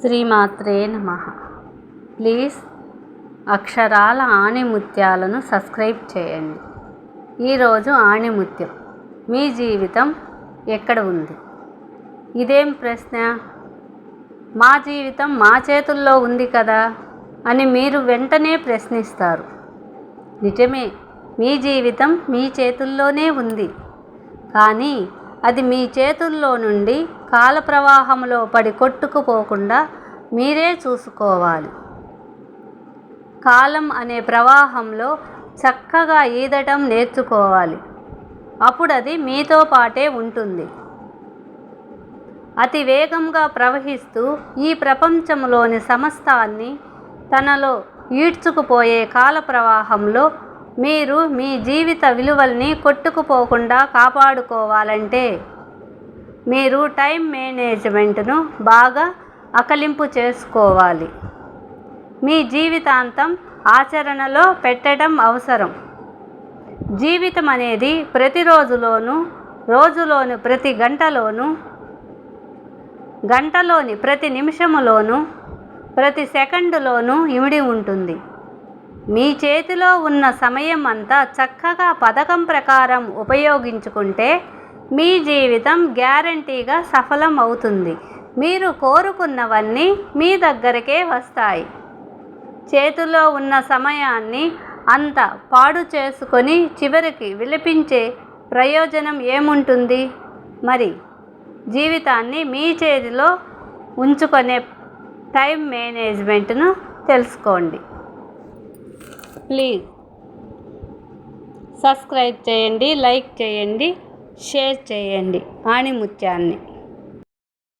శ్రీమాత్రే నమ. ప్లీజ్ అక్షరాల ఆణిముత్యాలను సబ్స్క్రైబ్ చేయండి. ఈరోజు ఆణిముత్యం. మీ జీవితం ఎక్కడ ఉంది? ఇదేం ప్రశ్న? మా జీవితం మా చేతుల్లో ఉంది కదా అని మీరు వెంటనే ప్రశ్నిస్తారు. నిజమే మీ జీవితం మీ చేతుల్లోనే ఉంది. కానీ అది మీ చేతుల్లో నుండి కాల ప్రవాహంలో పడి కొట్టుకుపోకుండా మీరే చూసుకోవాలి. కాలం అనే ప్రవాహంలో చక్కగా ఈదటం నేర్చుకోవాలి. అప్పుడు అది మీతో పాటే ఉంటుంది. అతి వేగంగా ప్రవహిస్తూ ఈ ప్రపంచంలోని సమస్తాన్ని తనలో ఈడ్చుకుపోయే కాల ప్రవాహంలో మీరు మీ జీవిత విలువల్ని కొట్టుకుపోకుండా కాపాడుకోవాలంటే మీరు టైం మేనేజ్మెంట్ను బాగా అకలింపు చేసుకోవాలి. మీ జీవితాంతం ఆచరణలో పెట్టడం అవసరం. జీవితం అనేది ప్రతిరోజులోనూ రోజులోని ప్రతి గంటలోనూ గంటలోని ప్రతి నిమిషములోనూ ప్రతి సెకండులోనూ ఇమిడి ఉంటుంది. మీ చేతిలో ఉన్న సమయం అంతా చక్కగా పథకం ప్రకారం ఉపయోగించుకుంటే మీ జీవితం గ్యారంటీగా సఫలం అవుతుంది మీరు కోరుకున్నవన్నీ మీ దగ్గరకే వస్తాయి. చేతిలో ఉన్న సమయాన్ని అంత పాడు చేసుకొని చివరికి విలపించే ప్రయోజనం ఏముంటుంది? మరి జీవితాన్ని మీ చేతిలో ఉంచుకునే టైం మేనేజ్మెంట్ను తెలుసుకోండి. ప్లీజ్ సబ్స్క్రైబ్ చేయండి లైక్ చేయండి షేర్ చేయండి. ఆణిముత్యాన్ని.